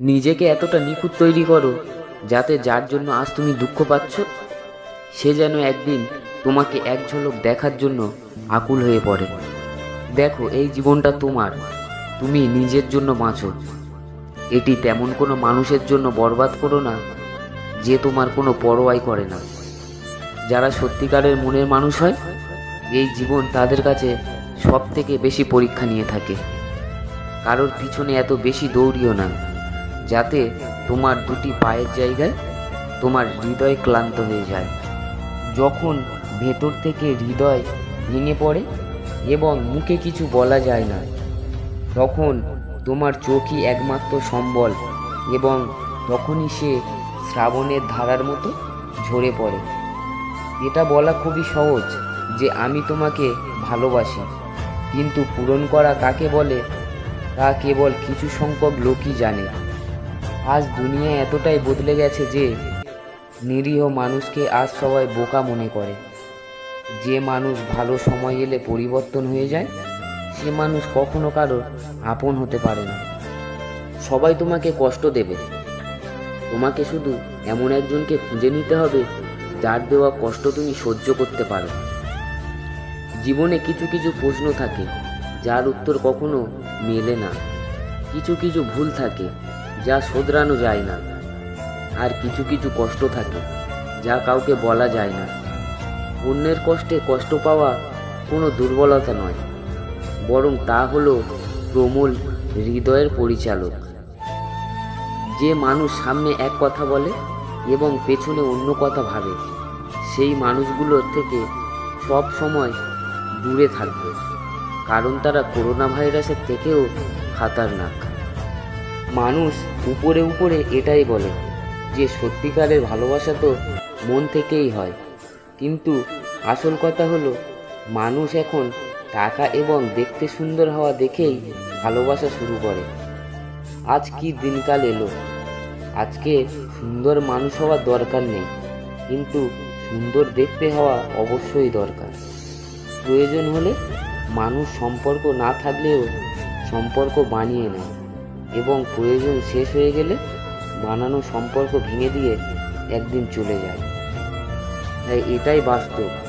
নিজেকে এতটা নিখুঁত তৈরি করো, যাতে যার জন্য আজ তুমি দুঃখ পাচ্ছ, সে যেন একদিন তোমাকে এক ঝলক দেখার জন্য আকুল হয়ে পড়ে। দেখো, এই জীবনটা তোমার, তুমি নিজের জন্য বাঁচো। এটি তেমন কোনো মানুষের জন্য বরবাদ করো না, যে তোমার কোনো পরোয়াই করে না। যারা সত্যিকারের মনের মানুষ হয়, এই জীবন তাদের কাছে সব থেকে বেশি পরীক্ষা নিয়ে থাকে। কারোর পিছনে এত বেশি দৌড়িও না। যাতে তোমার দুটি পায়ের জায়গায় তোমার হৃদয় ক্লান্ত হয়ে যায়। যখন ভেতর থেকে হৃদয় ভেঙে পড়ে এবং মুখে কিছু বলা যায় না, তখন তোমার চোখই একমাত্র সম্বল এবং তখনই সে শ্রাবণের ধারার মতো ঝরে পড়ে। এটা বলা খুবই সহজ যে আমি তোমাকে ভালোবাসি, কিন্তু পূরণ করা কাকে বলে তা কেবল কিছু সংখ্যক লোকই জানে। আজ দুনিয়া এতটাই বদলে গেছে যে নিরীহ মানুষকে আজ সবাই বোকা মনে করে। যে মানুষ ভালো সময় এলে পরিবর্তন হয়ে যায়, সে মানুষ কখনো কারও আপন হতে পারে না। সবাই তোমাকে কষ্ট দেবে। তোমাকে শুধু এমন একজনকে খুঁজে নিতে হবে, যার দেওয়া কষ্ট তুমি সহ্য করতে পারো জীবনে কিছু কিছু প্রশ্ন থাকে, যার উত্তর কখনো মেলে না। কিছু কিছু ভুল থাকে যা শোধরানো যায় না। আর কিছু কিছু কষ্ট থাকে, যা কাউকে বলা যায় না। অন্যের কষ্টে কষ্ট পাওয়া কোনো দুর্বলতা নয়, বরং তা হলো প্রমূল হৃদয়ের পরিচালক। যে মানুষ সামনে এক কথা বলে এবং পেছনে অন্য কথা ভাবে, সেই মানুষগুলোর থেকে সব সময় দূরে থাকবে, কারণ তারা করোনা ভাইরাসের থেকেও খাতারনাক। মানুষ উপরে উপরে এটাই বলে যে সত্যিকারের ভালোবাসা তো মন থেকেই হয়। কিন্তু আসল কথা হলো, মানুষ এখন টাকা এবং দেখতে সুন্দর হওয়া দেখেই ভালোবাসা শুরু করে। আজ কি দিনকাল এলো? আজকে সুন্দর মানুষ হওয়ার দরকার নেই, কিন্তু সুন্দর দেখতে হওয়া অবশ্যই দরকার। প্রয়োজন হলে মানুষ সম্পর্ক না থাকলেও সম্পর্ক বানিয়ে নেয়। এবং প্রয়োজন শেষ হয়ে গেলে বানানো সম্পর্ক ভেঙে দিয়ে একদিন চলে যায়। তাই এটাই বাস্তব।